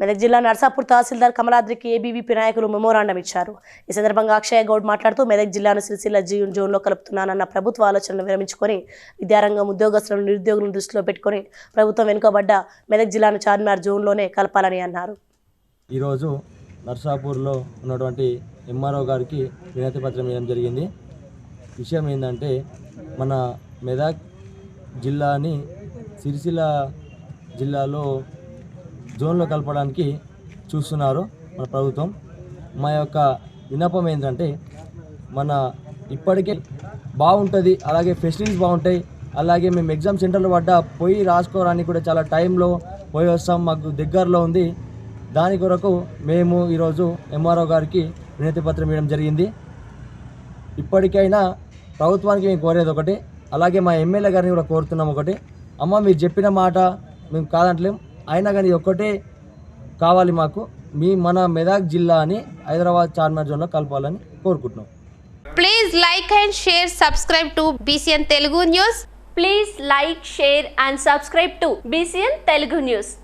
మెదక్ జిల్లా నర్సాపూర్ తహసీల్దార్ కమలాద్రికి ఏబీవీపీ నాయకులు మెమోరాండం ఇచ్చారు. ఈ సందర్భంగా అక్షయ గౌడ్ మాట్లాడుతూ మెదక్ జిల్లాను సిరిసిల్ల జీవన్ జోన్లో కలుపుతున్నానన్న ప్రభుత్వ ఆలోచనను విరమించుకొని విద్యారంగం ఉద్యోగస్తులను నిరుద్యోగులను దృష్టిలో పెట్టుకొని ప్రభుత్వం వెనుకబడ్డ మెదక్ జిల్లాను చార్మినార్ జోన్లోనే కలపాలని అన్నారు. ఈరోజు నర్సాపూర్లో ఉన్నటువంటి ఎంఆర్ఓ గారికి వినతి పత్రం ఇవ్వడం జరిగింది. విషయం ఏంటంటే మన మెదక్ జిల్లాని సిరిసిల్ల జిల్లాలో జోన్లో కలపడానికి చూస్తున్నారు మన ప్రభుత్వం. మా యొక్క విన్నపం ఏంటంటే మన ఇప్పటికే బాగుంటుంది అలాగే ఫెసిలిటీస్ బాగుంటాయి అలాగే మేము ఎగ్జామ్ సెంటర్లో పడ్డ పోయి రాసుకోవడానికి కూడా చాలా టైంలో పోయి వస్తాం మాకు దగ్గరలో ఉంది. దాని కొరకు మేము ఈరోజు ఎంఆర్ఓ గారికి వినతి పత్రం ఇవ్వడం జరిగింది. ఇప్పటికైనా ప్రభుత్వానికి మేము కోరేది ఒకటి అలాగే మా ఎమ్మెల్యే గారిని కూడా కోరుతున్నాం ఒకటి. అమ్మ మీరు చెప్పిన మాట మేము కాదంటలేం. అయినా కానీ ఒక్కటే కావాలి మాకు. మీ మన మెదక్ జిల్లా అని హైదరాబాద్ చార్మినార్ జోన్లో కలపాలని కోరుకుంటున్నాం. Please like and share subscribe to BCN Telugu news please like share and subscribe to BCN Telugu news